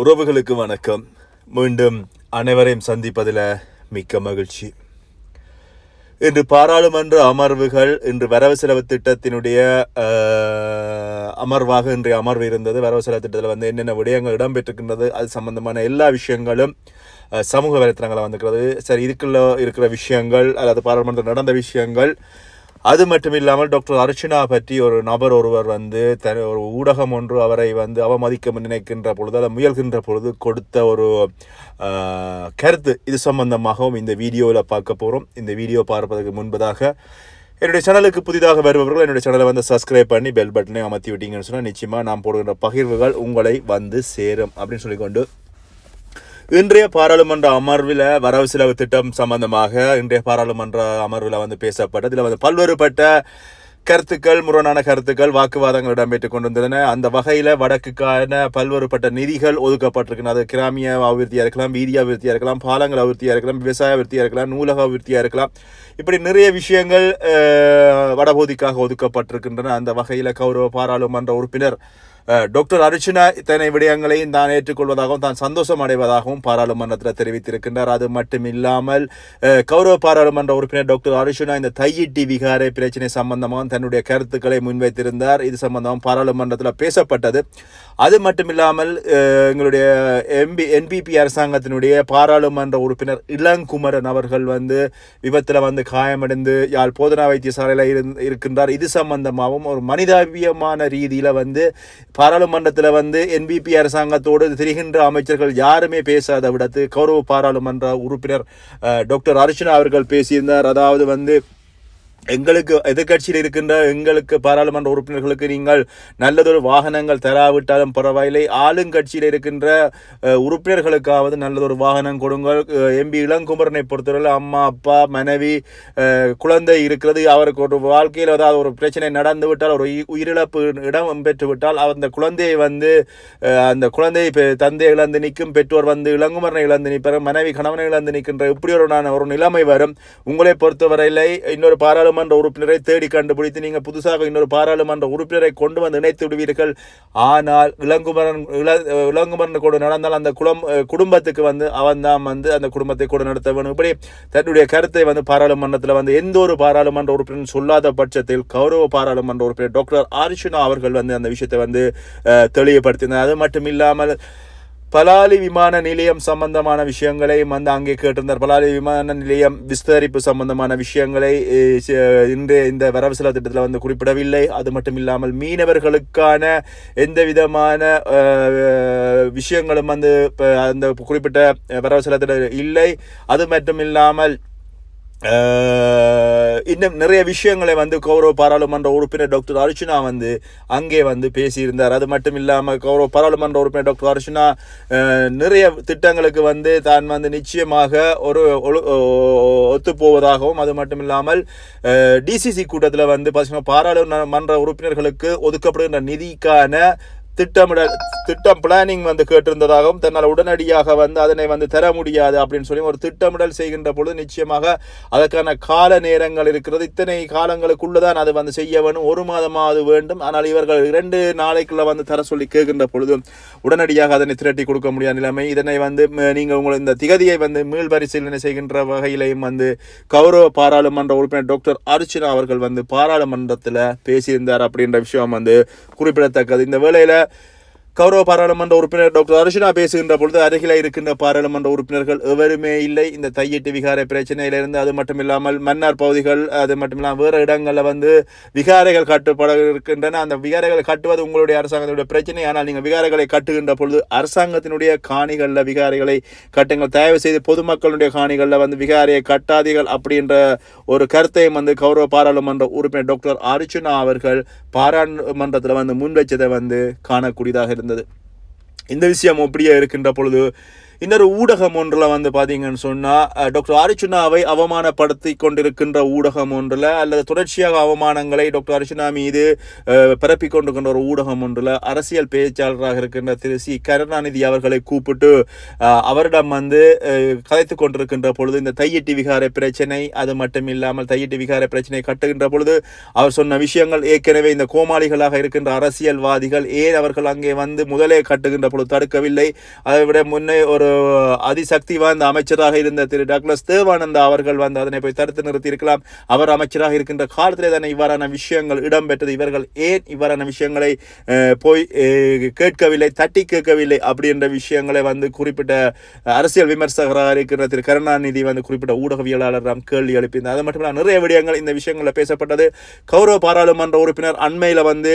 உறவுகளுக்கு வணக்கம். மீண்டும் அனைவரையும் சந்திப்பதில் மிக்க மகிழ்ச்சி. இன்று பாராளுமன்ற அமர்வுகள் இன்று வரவு செலவு திட்டத்தினுடைய அமர்வாக இன்றைய அமர்வு இருந்தது. வரவு செலவு திட்டத்தில் வந்து என்னென்ன விடயங்கள் இடம்பெற்றிருக்கின்றது அது சம்பந்தமான எல்லா விஷயங்களும் சமூக வலைத்தளங்களில் வந்துக்கிறது சரி இதுக்குள்ள இருக்கிற விஷயங்கள் அல்லது பாராளுமன்றத்தில் நடந்த விஷயங்கள் அது மட்டும் இல்லாமல் டாக்டர் அர்ச்சனா பற்றி ஒரு நபர் ஒருவர் வந்து தன் ஒரு ஊடகம் ஒன்று அவரை வந்து அவமதிக்க நினைக்கின்ற பொழுது அதை முயல்கின்ற பொழுது கொடுத்த ஒரு கருத்து. இது சம்பந்தமாகவும் இந்த வீடியோவில் பார்க்க போகிறோம் இந்த வீடியோ பார்ப்பதற்கு முன்பதாக என்னுடைய சேனலுக்கு புதிதாக வருபவர்கள் என்னுடைய சேனலை வந்து சப்ஸ்கிரைப் பண்ணி பெல் பட்டனை அமர்த்தி விட்டீங்கன்னு சொன்னால் நிச்சயமாக நான் போடுகின்ற பகிர்வுகள் உங்களை வந்து சேரும் அப்படின்னு சொல்லிக்கொண்டு இன்றைய பாராளுமன்ற அமர்வில் வரவு செலவு திட்டம் சம்பந்தமாக இன்றைய பாராளுமன்ற அமர்வில் வந்து பேசப்பட்டது. இதில் வந்து பல்வேறுபட்ட கருத்துக்கள் முரணான கருத்துக்கள் வாக்குவாதங்கள் இடம்பெற்றுக் கொண்டிருந்தன. அந்த வகையில் வடக்குக்கான பல்வேறுபட்ட நிதிகள் ஒதுக்கப்பட்டிருக்கின்றன. அது கிராமிய அபிவிருத்தியாக இருக்கலாம் வீதி அபிவிருத்தியாக இருக்கலாம் பாலங்கள் அபிவிருத்தியாக இருக்கலாம் விவசாய அபிவிருத்தியாக இருக்கலாம் நூலக அபிவிருத்தியாக இருக்கலாம். இப்படி நிறைய விஷயங்கள் வடபகுதிக்காக ஒதுக்கப்பட்டிருக்கின்றன. அந்த வகையில் கௌரவ பாராளுமன்ற உறுப்பினர் டாக்டர் அர்ச்சனா இத்தனை விடயங்களையும் தான் ஏற்றுக்கொள்வதாகவும் தான் சந்தோஷம் அடைவதாகவும் பாராளுமன்றத்தில் தெரிவித்திருக்கின்றார் அது மட்டும் இல்லாமல் கௌரவ பாராளுமன்ற உறுப்பினர் டாக்டர் அர்ச்சனா இந்த தையிட்டி விகாரை பிரச்சனை சம்பந்தமாக தன்னுடைய கருத்துக்களை முன்வைத்திருந்தார் இது சம்பந்தமாக பாராளுமன்றத்தில் பேசப்பட்டது அது மட்டும் இல்லாமல் எங்களுடைய எம்பி என்பிபி அரசாங்கத்தினுடைய பாராளுமன்ற உறுப்பினர் இளங்குமரன் அவர்கள் வந்து விபத்தில் வந்து காயமடைந்து யாழ் போதனா வைத்தியசாலையில் இருக்கின்றார் இது சம்பந்தமாகவும் ஒரு மனிதாபியமான ரீதியில் வந்து பாராளுமன்றத்தில் வந்து என்பிபி அரசாங்கத்தோடு திரிகின்ற அமைச்சர்கள் யாருமே பேசாத விடத்து கௌரவ பாராளுமன்ற உறுப்பினர் டாக்டர் அர்ச்சனா அவர்கள் பேசியிருந்தார். அதாவது வந்து எங்களுக்கு எதிர்க்கட்சியில் இருக்கின்ற எங்களுக்கு பாராளுமன்ற உறுப்பினர்களுக்கு நீங்கள் நல்லதொரு வாகனங்கள் தராவிட்டாலும் பரவாயில்லை. ஆளுங்கட்சியில் இருக்கின்ற உறுப்பினர்களுக்காவது நல்லதொரு வாகனம் கொடுங்கள். எம்பி இளங்குமரனை பொறுத்தவரை அம்மா அப்பா மனைவி குழந்தை இருக்கிறது. அவருக்கு ஒரு வாழ்க்கையில் ஏதாவது ஒரு பிரச்சனை நடந்து விட்டால் ஒரு உயிரிழப்பு இடம் பெற்று விட்டால் அந்த குழந்தையை வந்து அந்த குழந்தை பெ- தந்தை இழந்து நிற்கும் பெற்றோர் வந்து இளங்குமரனை இழந்து நிற்பார் மனைவி கணவனை இழந்து நிற்கின்ற இப்படி ஒரு நான் ஒரு நிலைமை வரும். உங்களை பொறுத்தவரையில் இன்னொரு பாராளுமன்ற உறுப்பினரை தேடி கண்டுபிடித்து நீங்கள் புதுசாக இன்னொரு பாராளுமன்ற உறுப்பினரை கொண்டு வந்து இணைத்து விடுவீர்கள். ஆனால் இளங்குமரன் இள இளங்குமரன் கூட நடந்தால் அந்த குளம் குடும்பத்துக்கு வந்து அவன் தான் வந்து அந்த குடும்பத்தை கூட நடத்த வேணும். இப்படி தன்னுடைய கருத்தை வந்து பாராளுமன்றத்தில் வந்து எந்த ஒரு பாராளுமன்ற உறுப்பினர் சொல்லாத பட்சத்தில் கௌரவ பாராளுமன்ற உறுப்பினர் டாக்டர் ஆரிஷனா அவர்கள் வந்து அந்த விஷயத்தை வந்து தெளிவுபடுத்தினார். அது மட்டும் இல்லாமல் பலாலி விமான நிலையம் சம்பந்தமான விஷயங்களையும் வந்து அங்கே கேட்டிருந்தார். பலாலி விமான நிலையம் விஸ்தரிப்பு சம்பந்தமான விஷயங்களை அஹ், இந்த வரவு செலவு திட்டத்தில் வந்து குறிப்பிடவில்லை. அது மட்டும் இல்லாமல் மீனவர்களுக்கான எந்த விதமான விஷயங்களும் வந்து அந்த குறிப்பிட்ட வரவு செலவு திட்டம் இல்லை. அது மட்டும் இல்லாமல் இன்னும் நிறைய விஷயங்களை வந்து கௌரவ பாராளுமன்ற உறுப்பினர் டாக்டர் அர்ச்சுனா வந்து அங்கே வந்து பேசியிருந்தார். அது மட்டும் இல்லாமல் கௌரவ பாராளுமன்ற உறுப்பினர் டாக்டர் அர்ச்சுனா நிறைய திட்டங்களுக்கு வந்து தான் வந்து நிச்சயமாக ஒரு ஒழு- ஒத்துப்போவதாகவும் அது மட்டும் இல்லாமல் டிசிசி கூட்டத்தில் வந்து பார்த்தீங்கன்னா பாராளுமன்ற உறுப்பினர்களுக்கு ஒதுக்கப்படுகின்ற நிதிக்கான திட்டமிடல் திட்டம் பிளானிங் வந்து கேட்டிருந்ததாகவும் தன்னால் உடனடியாக வந்து அதனை வந்து தர முடியாது அப்படின்னு சொல்லி ஒரு திட்டமிடல் செய்கின்ற பொழுது நிச்சயமாக அதற்கான கால நேரங்கள் இருக்கிறது. இத்தனை காலங்களுக்குள்ளதான் அது வந்து செய்ய வேணும். ஒரு மாதமாவது வேண்டும். ஆனால் இவர்கள் இரண்டு நாளைக்குள்ள வந்து தர சொல்லி கேட்கின்ற பொழுது உடனடியாக அதனை திரட்டி கொடுக்க முடியாத நிலைமை. இதனை வந்து நீங்கள் உங்கள் இந்த திகதியை வந்து மீள் பரிசீலனை செய்கின்ற வகையிலையும் வந்து கௌரவ பாராளுமன்ற உறுப்பினர் டாக்டர் அர்ச்சனா அவர்கள் வந்து பாராளுமன்றத்தில் பேசியிருந்தார் அப்படின்ற விஷயம் வந்து குறிப்பிடத்தக்கது. இந்த வேலையில் கௌரவ பாராளுமன்ற உறுப்பினர் டாக்டர் அர்ஷனா பேசுகின்ற பொழுது அருகில இருக்கின்ற பாராளுமன்ற உறுப்பினர்கள் எவருமே இல்லை. இந்த தையிட்டு விகாரை பிரச்சனையிலிருந்து அது மட்டும் இல்லாமல் மன்னார் பகுதிகள் அது மட்டும் இல்லாமல் வேறு இடங்களில் வந்து விகாரைகள் கட்டுப்பட இருக்கின்றன அந்த விகாரைகளை கட்டுவது உங்களுடைய அரசாங்கத்தினுடைய பிரச்சனை. ஆனால் நீங்கள் விகாரைகளை கட்டுகின்ற பொழுது அரசாங்கத்தினுடைய காணிகளில் விகாரைகளை கட்டுங்கள். தயவு செய்து பொதுமக்களுடைய காணிகளில் வந்து விகாரையை கட்டாதீர்கள் அப்படின்ற ஒரு கருத்தையும் வந்து கௌரவ பாராளுமன்ற உறுப்பினர் டாக்டர் அர்ஜுனா அவர்கள் பாராளுமன்றத்தில் வந்து முன்வைச்சதை வந்து காணக்கூடியதாக இருந்தது. இருந்தது. இந்த விஷயம் அப்படியே இருக்கின்ற பொழுது இன்னொரு ஊடகம் ஒன்றில் வந்து பார்த்தீங்கன்னு சொன்னால் டாக்டர் அரிச்சுனாவை அவமானப்படுத்தி கொண்டிருக்கின்ற ஊடகம் ஒன்றில் அல்லது தொடர்ச்சியாக அவமானங்களை டாக்டர் அரிச்சுனா மீது அஹ், கொண்டிருக்கின்ற ஒரு ஊடகம் ஒன்றில் அரசியல் பேச்சாளராக இருக்கின்ற திரு சி. கருணாநிதி அவர்களை கூப்பிட்டு அவரிடம் வந்து கதைத்து கொண்டிருக்கின்ற பொழுது இந்த தையிட்டி விகார பிரச்சனை அது மட்டும் இல்லாமல் தையிட்டி விகார பிரச்சனை கட்டுகின்ற பொழுது அவர் சொன்ன விஷயங்கள் ஏற்கனவே இந்த கோமாளிகளாக இருக்கின்ற அரசியல்வாதிகள் ஏன் அவர்கள் அங்கே வந்து முதலே கட்டுகின்ற பொழுது தடுக்கவில்லை? அதை விட முன்னே ஒரு அதிசக்தி வாய்ந்த அமைச்சராக இருந்த திரு டக்ளஸ் தேவானந்தா அவர்கள் வந்து அதனை போய் தடுத்து நிறுத்தி இருக்கலாம் அவர் அமைச்சராக இருக்கின்ற காலத்திலே தானே இவ்வாறான விஷயங்கள் இடம்பெற்றது. இவர்கள் ஏன் இவ்வாறான விஷயங்களை போய் கேட்கவில்லை தட்டி கேட்கவில்லை அப்படின்ற விஷயங்களை வந்து குறிப்பிட்ட அரசியல் விமர்சகராக இருக்கின்ற திரு கருணாநிதி வந்து குறிப்பிட்ட ஊடகவியலாளரிடம் கேள்வி எழுப்பியிருந்தார். அது மட்டும் நிறைய விடயங்கள் இந்த விஷயங்களில் பேசப்பட்டது. கௌரவ பாராளுமன்ற உறுப்பினர் அண்மையில் வந்து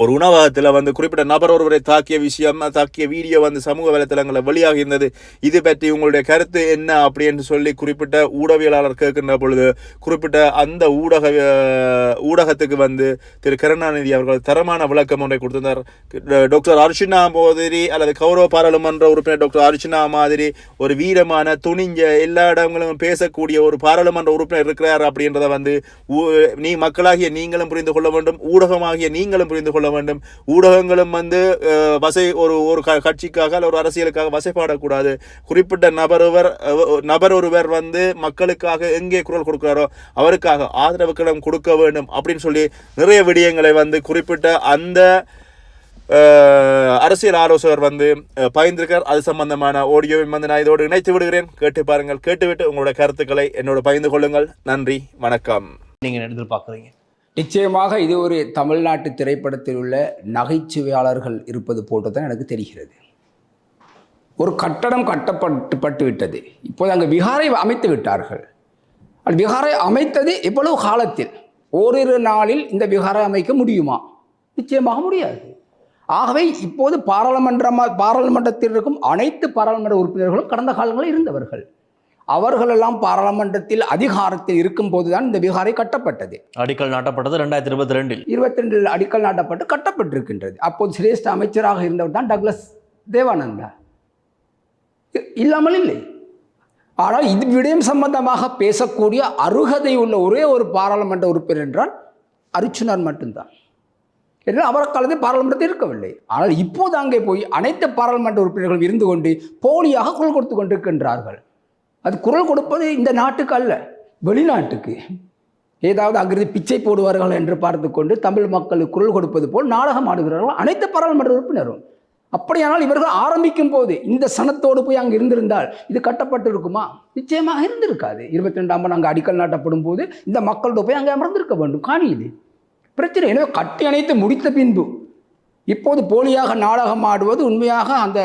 ஒரு உணவகத்தில் வந்து குறிப்பிட்ட நபர் ஒருவரை தாக்கிய விஷயம் தாக்கிய வீடியோ வந்து சமூக வலைத்தளங்களில் வெளியாக இருந்தது இது பற்றி உங்களுடைய கருத்து என்ன அப்படின்னு சொல்லி குறிப்பிட்ட ஊடகவியலாளர் கேட்கின்ற பொழுது குறிப்பிட்ட அந்த ஊடக ஊடகத்துக்கு வந்து திரு கருணாநிதி அவர்கள் தரமான விளக்கம் ஒன்றை கொடுத்திருந்தார். டாக்டர் அர்ச்சனா மாதிரி அல்லது கௌரவ பாராளுமன்ற உறுப்பினர் டாக்டர் அர்ச்சனா மாதிரி ஒரு வீரமான துணிஞ்ச எல்லா இடங்களும் பேசக்கூடிய ஒரு பாராளுமன்ற உறுப்பினர் இருக்கிறார் அப்படின்றத வந்து ஊ- நீ மக்களாகிய நீங்களும் புரிந்து கொள்ள வேண்டும் ஊடகமாகிய நீங்களும் புரிந்து கொள்ள வேண்டும். ஊடகங்களும் வந்து வசை ஒரு ஒரு க- கட்சிக்காக அல்ல ஒரு அரசியலுக்காக வசைப்பாடக்கூடாது குறிப்பிட்ட நபர் ஒருவர் நபர் ஒருவர் வந்து மக்களுக்காக எங்கே குரல் கொடுக்கிறாரோ அவருக்காக ஆதரவு கடன் கொடுக்க வேண்டும் அப்படின்னு சொல்லி நிறைய விடயங்களை வந்து குறிப்பிட்ட அந்த அரசியல் ஆலோசகர் வந்து அஹ், பகிர்ந்திருக்கார் அது சம்பந்தமான ஆடியோவை வந்து நான் இதோடு இணைத்து விடுகிறேன். கேட்டு பாருங்கள். கேட்டுவிட்டு உங்களோட கருத்துக்களை என்னோட பகிர்ந்து கொள்ளுங்கள். நன்றி. வணக்கம். நீங்கள் எதிர்பார்க்குறீங்க. நிச்சயமாக இது ஒரு தமிழ்நாட்டு திரைப்படத்தில் உள்ள நகைச்சுவையாளர்கள் இருப்பது போன்று தான் எனக்கு தெரிகிறது. ஒரு கட்டடம் கட்டப்பட்டு பட்டு விட்டது இப்போது அங்கே விகாரை அமைத்து விட்டார்கள். விகாரை அமைத்தது எவ்வளவு காலத்தில்? ஓரிரு நாளில் இந்த விகாரை அமைக்க முடியுமா? நிச்சயமாக முடியாது. ஆகவே இப்போது பாராளுமன்றமாக பாராளுமன்றத்தில் இருக்கும் அனைத்து பாராளுமன்ற உறுப்பினர்களும் கடந்த காலங்களில் இருந்தவர்கள். அவர்களெல்லாம் பாராளுமன்றத்தில் அதிகாரத்தில் இருக்கும் போதுதான் இந்த விகாரை கட்டப்பட்டது. அடிக்கல் நாட்டப்பட்டது ரெண்டாயிரத்தி இருபத்தி ரெண்டில். இருபத்தி ரெண்டில் அடிக்கல் நாட்டப்பட்டு கட்டப்பட்டிருக்கின்றது. அப்போது சிரேஷ்ட அமைச்சராக இருந்தவர் தான் டக்ளஸ் தேவானந்தா. இல்லாமல் இல்லை. ஆனால் இது விடயம் சம்பந்தமாக பேசக்கூடிய அருகதை உள்ள ஒரே ஒரு பாராளுமன்ற உறுப்பினர் என்றால் அரிச்சுனார் மட்டும்தான். என்று அவர் காலத்தில் பாராளுமன்றத்தில் இருக்கவில்லை. ஆனால் இப்போது அங்கே போய் அனைத்து பாராளுமன்ற உறுப்பினர்களும் இருந்து கொண்டு போலியாக குரல் கொடுத்து கொண்டிருக்கின்றார்கள். அது குரல் கொடுப்பது இந்த நாட்டுக்கு அல்ல வெளிநாட்டுக்கு. ஏதாவது அங்கிருந்து பிச்சை போடுவார்கள் என்று பார்த்து கொண்டு தமிழ் மக்களுக்கு குரல் கொடுப்பது போல் நாடகம் ஆடுகிறார்கள் அனைத்து பாராளுமன்ற உறுப்பினரும். அப்படியானால் இவர்கள் ஆரம்பிக்கும் போது இந்த சனத்தோடு போய் அங்கே இருந்திருந்தால் இது கட்டப்பட்டு இருக்குமா நிச்சயமாக இருந்திருக்காது. இருபத்தி ரெண்டாம் ஆண்டு அங்கே அடிக்கல் நாட்டப்படும் போது இந்த மக்களோட போய் அங்கே அமர்ந்திருக்க வேண்டும். காணியது பிரச்சனை எனவே கட்டி அணைத்து முடித்த பின்பு இப்போது போலியாக நாடகம் ஆடுவது உண்மையாக அந்த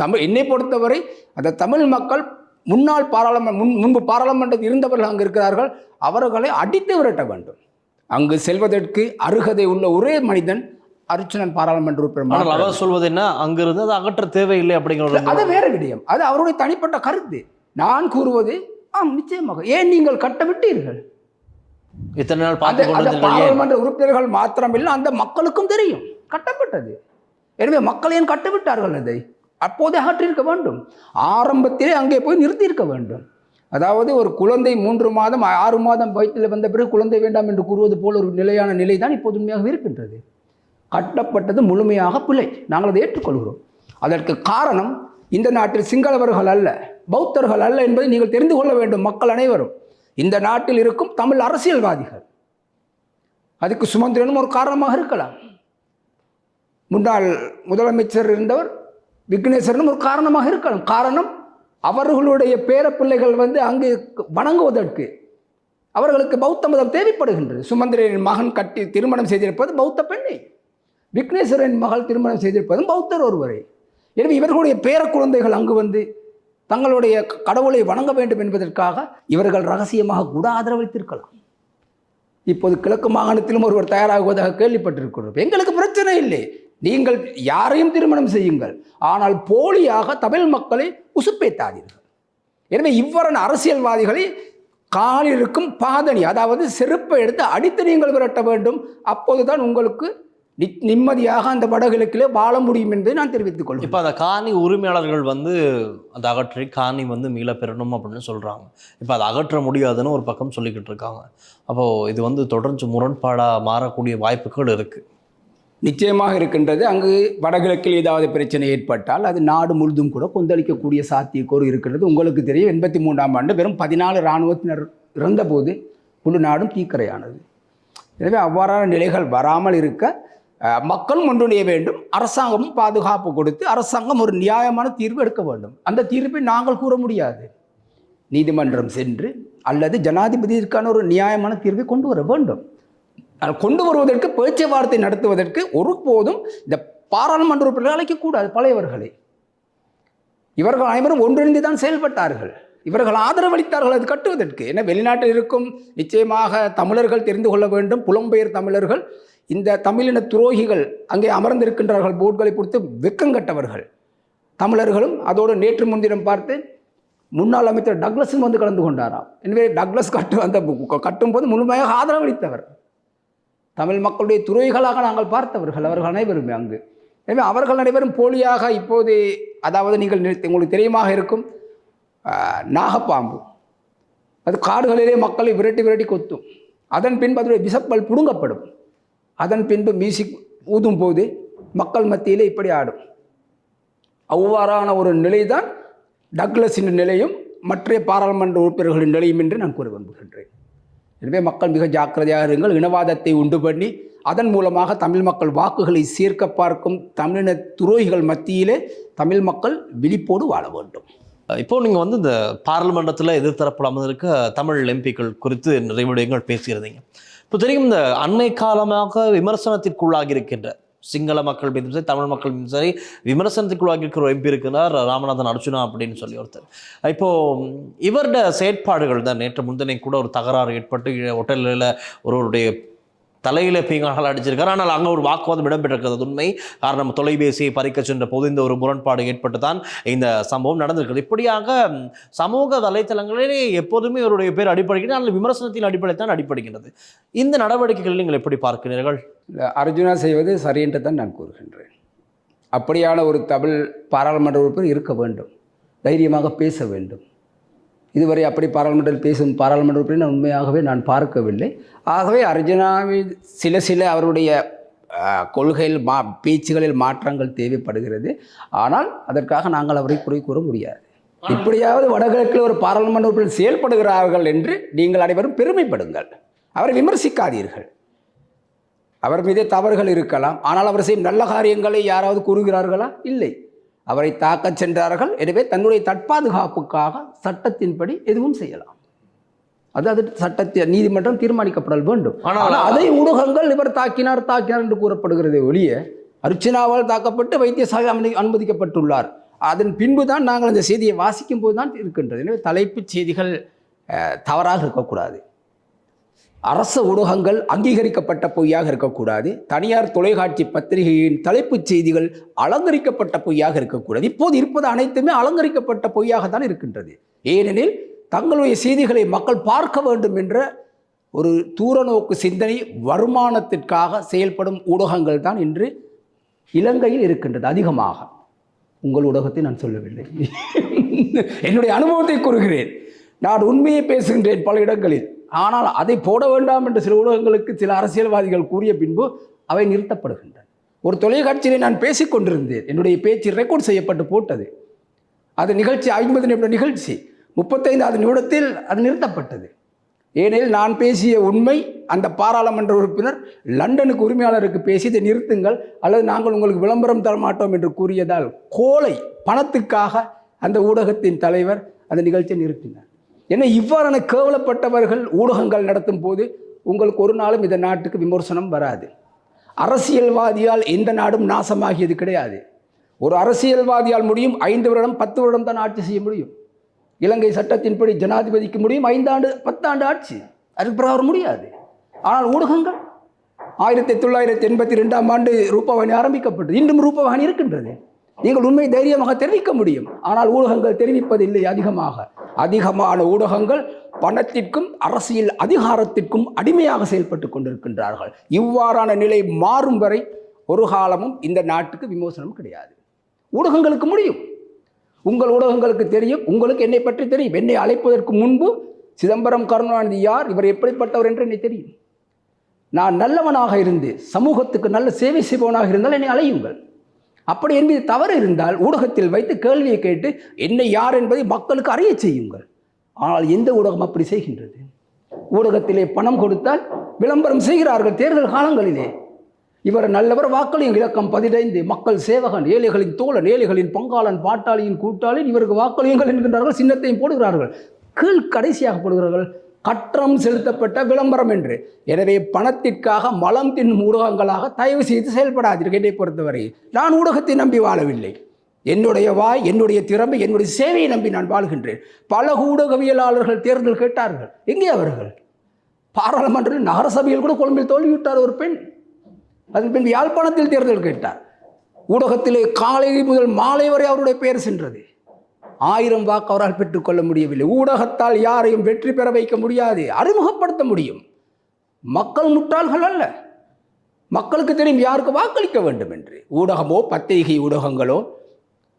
தமிழ் என்னை பொறுத்தவரை அந்த தமிழ் மக்கள் முன்னாள் பாராளுமன்ற முன் முன்பு பாராளுமன்றத்தில் இருந்தவர்கள் அங்கு இருக்கிறார்கள் அவர்களை அடித்து விரட்ட வேண்டும். அங்கு செல்வதற்கு அருகதை உள்ள ஒரே மனிதன் அர்ச்சுனன் பாராளுமன்ற உறுப்பினர். அவர் சொல்வது என்ன? அங்கிருந்து அது அகற்ற தேவையில்லை அப்படிங்கிற அது வேற விடயம். அது அவருடைய தனிப்பட்ட கருத்து. நான் கூறுவது ஆம் நிச்சயமாக. ஏன் நீங்கள் கட்டவிட்டீர்கள்? இத்தனை நாள் பாராளுமன்ற உறுப்பினர்கள் மாத்திரமில்லை அந்த மக்களுக்கும் தெரியும். கட்டப்பட்டது. எனவே மக்கள் ஏன் கட்டவிட்டார்கள் அதை? அப்போதே ஆற்றிருக்க வேண்டும். ஆரம்பத்திலே அங்கே போய் நிறுத்தியிருக்க வேண்டும். அதாவது ஒரு குழந்தை மூன்று மாதம் ஆறு மாதம் வயிற்றில் வந்த பிறகு குழந்தை வேண்டாம் என்று கூறுவது போல் ஒரு நிலையான நிலை தான் இப்போது உண்மையாக இருக்கின்றது. கட்டப்பட்டது முழுமையாக பிழை. நாங்கள் அதை ஏற்றுக்கொள்கிறோம். அதற்கு காரணம் இந்த நாட்டில் சிங்களவர்கள் அல்ல பௌத்தர்கள் அல்ல என்பதை நீங்கள் தெரிந்து கொள்ள வேண்டும் மக்கள் அனைவரும். இந்த நாட்டில் இருக்கும் தமிழ் அரசியல்வாதிகள். அதுக்கு சுமந்திரனும் ஒரு காரணமாக இருக்கலாம். முன்னாள் முதலமைச்சர் இருந்தவர் விக்னேஸ்வரனும் ஒரு காரணமாக இருக்கலாம். காரணம் அவர்களுடைய பேரப்பிள்ளைகள் வந்து அங்கு வணங்குவதற்கு. அவர்களுக்கு பௌத்த மதம் தேவைப்படுகின்றது. சுமந்திரனின் மகன் கட்டி திருமணம் செய்திருப்பது பௌத்த பெண்ணை. விக்னேஸ்வரன் மகள் திருமணம் செய்திருப்பதும் பௌத்தர் ஒருவரை. எனவே இவர்களுடைய பேர குழந்தைகள் அங்கு வந்து தங்களுடைய க- கடவுளை வணங்க வேண்டும் என்பதற்காக இவர்கள் ரகசியமாக கூட ஆதரவளித்திருக்கலாம் இப்போது கிழக்கு மாகாணத்திலும் ஒருவர் தயாராகுவதாக கேள்விப்பட்டிருக்கிறோம். எங்களுக்கு பிரச்சனை இல்லை. நீங்கள் யாரையும் திருமணம் செய்யுங்கள். ஆனால் போலியாக தமிழ் மக்களை உசுப்பேத்தாதீர்கள். எனவே இவ்வாறான அரசியல்வாதிகளை காலில் இருக்கும் பாதணி அதாவது செருப்பை எடுத்து அடித்து நீங்கள் விரட்ட வேண்டும். அப்போதுதான் உங்களுக்கு நி- நிம்மதியாக அந்த வடகிழக்கிலே வாழ முடியும் என்பதை நான் தெரிவித்துக் கொள்வேன் இப்போ அந்த காணி உரிமையாளர்கள் வந்து அந்த அகற்றி காணி வந்து மீள பெறணும் அப்படின்னு சொல்கிறாங்க இப்போ அதை அகற்ற முடியாதுன்னு ஒரு பக்கம் சொல்லிக்கிட்டு இருக்காங்க. அப்போது இது வந்து தொடர்ந்து முரண்பாடாக மாறக்கூடிய வாய்ப்புகள் இருக்குது நிச்சயமாக இருக்கின்றது. அங்கு வடகிழக்கில் ஏதாவது பிரச்சனை ஏற்பட்டால் அது நாடு முழுதும் கூட கொந்தளிக்கக்கூடிய சாத்தியக்கூறு இருக்கின்றது. உங்களுக்கு தெரியும் எண்பத்தி மூன்றாம் ஆண்டு வெறும் பதினாலு இராணுவத்தினர் இறந்தபோது முழு நாடும் தீக்கரையானது. எனவே அவ்வாறான நிலைகள் வராமல் இருக்க மக்களும் ஒன்றிணைய வேண்டும். அரசாங்கமும் பாதுகாப்பு கொடுத்து அரசாங்கம் ஒரு நியாயமான தீர்வு எடுக்க வேண்டும். அந்த தீர்ப்பை நாங்கள் கூற முடியாது. நீதிமன்றம் சென்று அல்லது ஜனாதிபதியிற்கான ஒரு நியாயமான தீர்வை கொண்டு வர வேண்டும். கொண்டு வருவதற்கு பேச்சுவார்த்தை நடத்துவதற்கு ஒருபோதும் இந்த பாராளுமன்ற உறுப்பினர்கள் அழைக்கக்கூடாது பழையவர்களை. இவர்கள் அனைவரும் ஒன்றிணைந்து தான் செயல்பட்டார்கள். இவர்கள் ஆதரவளித்தார்கள் அது கட்டுவதற்கு. ஏன்னா வெளிநாட்டில் இருக்கும் நிச்சயமாக தமிழர்கள் தெரிந்து கொள்ள வேண்டும் புலம்பெயர் தமிழர்கள். இந்த தமிழின துரோகிகள் அங்கே அமர்ந்திருக்கின்றார்கள் போர்ட்களை பொறுத்து வெக்கங்கட்டவர்கள் தமிழர்களும் அதோடு நேற்று முன்தினம் பார்த்து முன்னாள் அமைச்சர் டக்ளஸும் வந்து கலந்து கொண்டாராம். எனவே டக்ளஸ் கட்டு அந்த கட்டும்போது முழுமையாக ஆதரவளித்தவர். தமிழ் மக்களுடைய துறைகளாக நாங்கள் பார்த்தவர்கள் அவர்கள் அனைவருமே அங்கு. எனவே அவர்கள் அனைவரும் போலியாக இப்போது அதாவது நீங்கள் உங்களுக்கு தெரியுமாக இருக்கும் நாகப்பாம்பு. அது காடுகளிலே மக்களை விரட்டி விரட்டி கொத்தும். அதன் பின்பு அதனுடைய விசப்பல் புடுங்கப்படும். அதன் பின்பு மியூசிக் ஊதும் போது மக்கள் மத்தியிலே இப்படி ஆடும். அவ்வாறான ஒரு நிலைதான் டக்ளஸின் நிலையும் மற்ற பாராளுமன்ற உறுப்பினர்களின் நிலையும் என்று நான் கூற விரும்புகின்றேன். எனவே மக்கள் மிக ஜாக்கிரதையாக இருங்கள். இனவாதத்தை உண்டு பண்ணி அதன் மூலமாக தமிழ் மக்கள் வாக்குகளை சேர்க்க பார்க்கும் தமிழின துரோகிகள் மத்தியிலே தமிழ் மக்கள் விழிப்போடு வாழ வேண்டும். இப்போ நீங்கள் வந்து இந்த பாராளுமன்றத்தில் எதிர்த்தரப்பில் அமர்ந்திருக்க தமிழ் எம்பிக்கள் குறித்து நிறைய விடயங்கள் பேசியிருந்தீங்க. இப்போ தெரியும் இந்த அண்மை காலமாக விமர்சனத்திற்குள்ளாகி இருக்கின்ற சிங்கள மக்கள் மீதும் சரி தமிழ் மக்கள் மீதும் சரி விமர்சனத்துக்குள்ளாகிருக்கிற ஒரு எம்பி இருக்கிறார் ராமநாதன் அர்ஜுனா அப்படின்னு சொல்லி ஒருத்தர். இப்போ இவருடைய செயற்பாடுகள் தான் நேற்று முன்தினை கூட ஒரு தகராறு ஏற்பட்டு ஹோட்டலில் ஒருவருடைய தலையில பீங்கானால் அடிச்சிருக்காரு. ஆனால் அங்கே ஒரு வாக்குவாதம் இடம்பெற்றிருக்கிறது உண்மை. காரணம் தொலைபேசியை பறிக்க சென்ற போது இந்த ஒரு முரண்பாடு ஏற்பட்டு தான் இந்த சம்பவம் நடந்திருக்கிறது. இப்படியாக சமூக வலைத்தளங்களிலே எப்போதுமே இவருடைய பேர் அடிப்படைக்கிறது ஆனால் விமர்சனத்தின் அடிப்படை தான் அடிப்படைக்கின்றது இந்த நடவடிக்கைகளை நீங்கள் எப்படி பார்க்கிறீர்கள்? அர்ஜுனா செய்வது சரி என்று தான் நான் கூறுகின்றேன். அப்படியான ஒரு தமிழ் பாராளுமன்ற உறுப்பினர் இருக்க வேண்டும். தைரியமாக பேச வேண்டும். இதுவரை அப்படி பாராளுமன்றத்தில் பேசும் பாராளுமன்ற உறுப்பினர் உண்மையாகவே நான் பார்க்கவில்லை. ஆகவே அர்ஜுனாவின் சில சில அவருடைய கொள்கையில் மா பேச்சுகளில் மாற்றங்கள் தேவைப்படுகிறது. ஆனால் அதற்காக நாங்கள் அவரை குறை கூற முடியாது. இப்படியாவது வடகிழக்கில் ஒரு பாராளுமன்ற உறுப்பினர் செயல்படுகிறார்கள் என்று நீங்கள் அனைவரும் பெருமைப்படுங்கள். அவரை விமர்சிக்காதீர்கள். அவர் மீதே தவறுகள் இருக்கலாம். ஆனால் அவர் செய்யும் நல்ல காரியங்களை யாராவது கூறுகிறார்களா? இல்லை. அவரை தாக்கச் சென்றார்கள். எனவே தன்னுடைய தற்பாதுகாப்புக்காக சட்டத்தின்படி எதுவும் செய்யலாம். அது அது சட்டத்தை நீதிமன்றம் தீர்மானிக்கப்படல் வேண்டும். ஆனால் அதை ஊடகங்கள் இவர் தாக்கினார் தாக்கினார் என்று கூறப்படுகிறதே ஒழிய அர்ச்சனாவால் தாக்கப்பட்டு வைத்தியசாலை அனுமதி அனுமதிக்கப்பட்டுள்ளார். அதன் பின்பு தான் நாங்கள் அந்த செய்தியை வாசிக்கும் போது தான் இருக்கின்றது. எனவே தலைப்புச் செய்திகள் தவறாக இருக்கக்கூடாது. அரச ஊடகங்கள் அங்கீகரிக்கப்பட்ட பொய்யாக இருக்கக்கூடாது. தனியார் தொலைக்காட்சி பத்திரிகையின் தலைப்புச் செய்திகள் அலங்கரிக்கப்பட்ட பொய்யாக இருக்கக்கூடாது. இப்போது இருப்பது அனைத்துமே அலங்கரிக்கப்பட்ட பொய்யாகத்தான் இருக்கின்றது. ஏனெனில் தங்களுடைய செய்திகளை மக்கள் பார்க்க வேண்டும் என்ற ஒரு தூரநோக்கு சிந்தனை வருமானத்திற்காக செயல்படும் ஊடகங்கள் தான் இன்று இலங்கையில் இருக்கின்றது அதிகமாக. உங்கள் ஊடகத்தை நான் சொல்லவில்லை. என்னுடைய அனுபவத்தை கூறுகிறேன். நான் உண்மையை பேசுகின்றேன் பல இடங்களில். ஆனால் அதை போட வேண்டாம் என்று சில ஊடகங்களுக்கு சில அரசியல்வாதிகள் கூறிய பின்பு அவை நிறுத்தப்படுகின்றன. ஒரு தொலைக்காட்சியிலே நான் பேசிக் கொண்டிருந்தேன். என்னுடைய பேச்சு ரெக்கார்ட் செய்யப்பட்டு போட்டது. அது நிகழ்ச்சி ஐம்பது நிமிட நிகழ்ச்சி. முப்பத்தைந்தாவது நிமிடத்தில் அது நிறுத்தப்பட்டது. ஏனெனில் நான் பேசிய உண்மை அந்த பாராளுமன்ற உறுப்பினர் லண்டனுக்கு உரிமையாளருக்கு பேசி இதை நிறுத்துங்கள் அல்லது நாங்கள் உங்களுக்கு விளம்பரம் தர மாட்டோம் என்று கூறியதால் கோலை பணத்துக்காக அந்த ஊடகத்தின் தலைவர் அந்த நிகழ்ச்சியை நிறுத்தினார். ஏன்னா இவ்வாறான கேவலப்பட்டவர்கள் ஊடகங்கள் நடத்தும் போது உங்களுக்கு ஒரு நாளும் இந்த நாட்டுக்கு விமர்சனம் வராது. அரசியல்வாதியால் எந்த நாடும் நாசமாகியது கிடையாது. ஒரு அரசியல்வாதியால் முடியும் ஐந்து வருடம் பத்து வருடம் தான் ஆட்சி செய்ய முடியும். இலங்கை சட்டத்தின்படி ஜனாதிபதிக்கு முடியும் ஐந்தாண்டு பத்தாண்டு ஆட்சி. அதுக்கு பிறகு அவர் முடியாது. ஆனால் ஊடகங்கள் ஆயிரத்தி தொள்ளாயிரத்தி எண்பத்தி ரெண்டாம் ஆண்டு ரூபவாணி ஆரம்பிக்கப்பட்டது. இன்றும் ரூபவாணி இருக்கின்றது. நீங்கள் உண்மை தைரியமாக தெரிவிக்க முடியும். ஆனால் ஊடகங்கள் தெரிவிப்பதில்லை அதிகமாக. அதிகமான ஊடகங்கள் பணத்திற்கும் அரசியல் அதிகாரத்திற்கும் அடிமையாக செயல்பட்டு கொண்டிருக்கின்றார்கள். இவ்வாறான நிலை மாறும் வரை ஒரு காலமும் இந்த நாட்டுக்கு விமோசனம் கிடையாது. ஊடகங்களுக்கு முடியும். உங்கள் ஊடகங்களுக்கு தெரியும். உங்களுக்கு என்னை பற்றி தெரியும். என்னை அழைப்பதற்கு முன்பு சிதம்பரம் கருணாநிதி யார் இவர் எப்படிப்பட்டவர் என்று என்னை தெரியும். நான் நல்லவனாக இருந்து சமூகத்துக்கு நல்ல சேவை செய்பவனாக இருந்தால் என்னை அழையுங்கள். அப்படி என்பது தவறு இருந்தால் ஊடகத்தில் வைத்து கேள்வியை கேட்டு என்னை யார் என்பதை மக்களுக்கு அறிய செய்யுங்கள். ஆனால் எந்த ஊடகம் அப்படி செய்கின்றது? ஊடகத்திலே பணம் கொடுத்தால் விளம்பரம் செய்கிறார்கள் தேர்தல் காலங்களிலே. இவர் நல்லவர் வாக்களியும் இலக்கம் பதினைந்து மக்கள் சேவகன் ஏழைகளின் தோழன் ஏழைகளின் பங்காளன் பாட்டாளியின் கூட்டாளின் இவருக்கு வாக்களியுங்கள் என்கின்றார்கள் சின்னத்தையும் போடுகிறார்கள். கீழ் கடைசியாக போடுகிறார்கள் கற்றம் செலுத்தப்பட்ட விளம்பரம் என்று. எனவே பணத்திற்காக மலம் தின்னும் ஊடகங்களாக தயவு செய்து செயல்படாதீர்கள் என்னை பொறுத்தவரை. நான் ஊடகத்தை நம்பி வாழவில்லை. என்னுடைய வாய் என்னுடைய திறமை என்னுடைய சேவையை நம்பி நான் வாழ்கின்றேன். பல ஊடகவியலாளர்கள் தேர்தல் கேட்டார்கள். எங்கே அவர்கள்? பாராளுமன்ற நகரசபையில் கூட கொழும்பில் தோல்விவிட்டார் ஒரு பெண். அதன் பின் யாழ்ப்பாணத்தில் தேர்தல் கேட்டார். ஊடகத்திலே காலை முதல் மாலை வரை அவருடைய பெயர் சென்றது. ஆயிரம் வாக்கு அவரால் பெற்றுக்கொள்ள முடியவில்லை. ஊடகத்தால் யாரையும் வெற்றி பெற வைக்க முடியாது. அறிமுகப்படுத்த முடியும். மக்கள் முட்டாள்கள் அல்ல. மக்களுக்கு தெரியும் யாருக்கு வாக்களிக்க வேண்டும் என்று. ஊடகமோ பத்திரிகை ஊடகங்களோ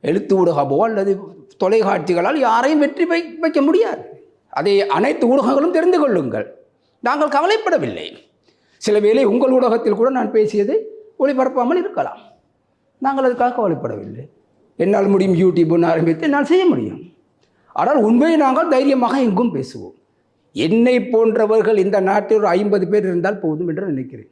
எழுத்து ஊடகமோ அல்லது தொலைக்காட்சிகளால் யாரையும் வெற்றி வை வைக்க முடியாது. அதை அனைத்து ஊடகங்களும் தெரிந்து கொள்ளுங்கள். நாங்கள் கவலைப்படவில்லை. சில வேளை உங்கள் ஊடகத்தில் கூட நான் பேசியது ஒளிபரப்பாமல் இருக்கலாம். நாங்கள் அதுக்காக கவலைப்படவில்லை. என்னால் முடியும் யூடியூப் ஆரம்பித்து என்னால் செய்ய முடியும். ஆனால் உண்மையை நாங்கள் தைரியமாக எங்கும் பேசுவோம். என்னை போன்றவர்கள் இந்த நாட்டில் ஒரு ஐம்பது பேர் இருந்தால் போதும் என்று நினைக்கிறேன்.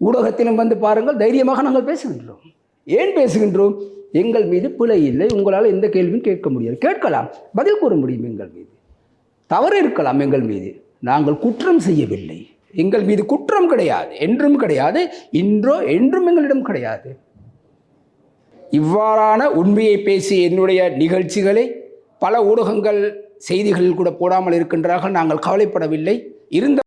ஊடகத்திலும் வந்து பாருங்கள் தைரியமாக நாங்கள் பேசுகின்றோம். ஏன் பேசுகின்றோம்? எங்கள் மீது பிழை இல்லை. உங்களால் எந்த கேள்வியும் கேட்க முடியாது. கேட்கலாம். பதில் கூற முடியும் எங்கள் மீது. தவறு இருக்கலாம் எங்கள் மீது. நாங்கள் குற்றம் செய்யவில்லை. எங்கள் மீது குற்றம் கிடையாது. என்றும் கிடையாது. இன்றோ என்றும் எங்களிடம் கிடையாது. இவ்வாறான உண்மையை பேசி என்னுடைய நிகழ்ச்சிகளை பல ஊடகங்கள் செய்திகளில் கூட போடாமல் இருக்கின்றார்கள். நாங்கள் கவலைப்படவில்லை. இருந்த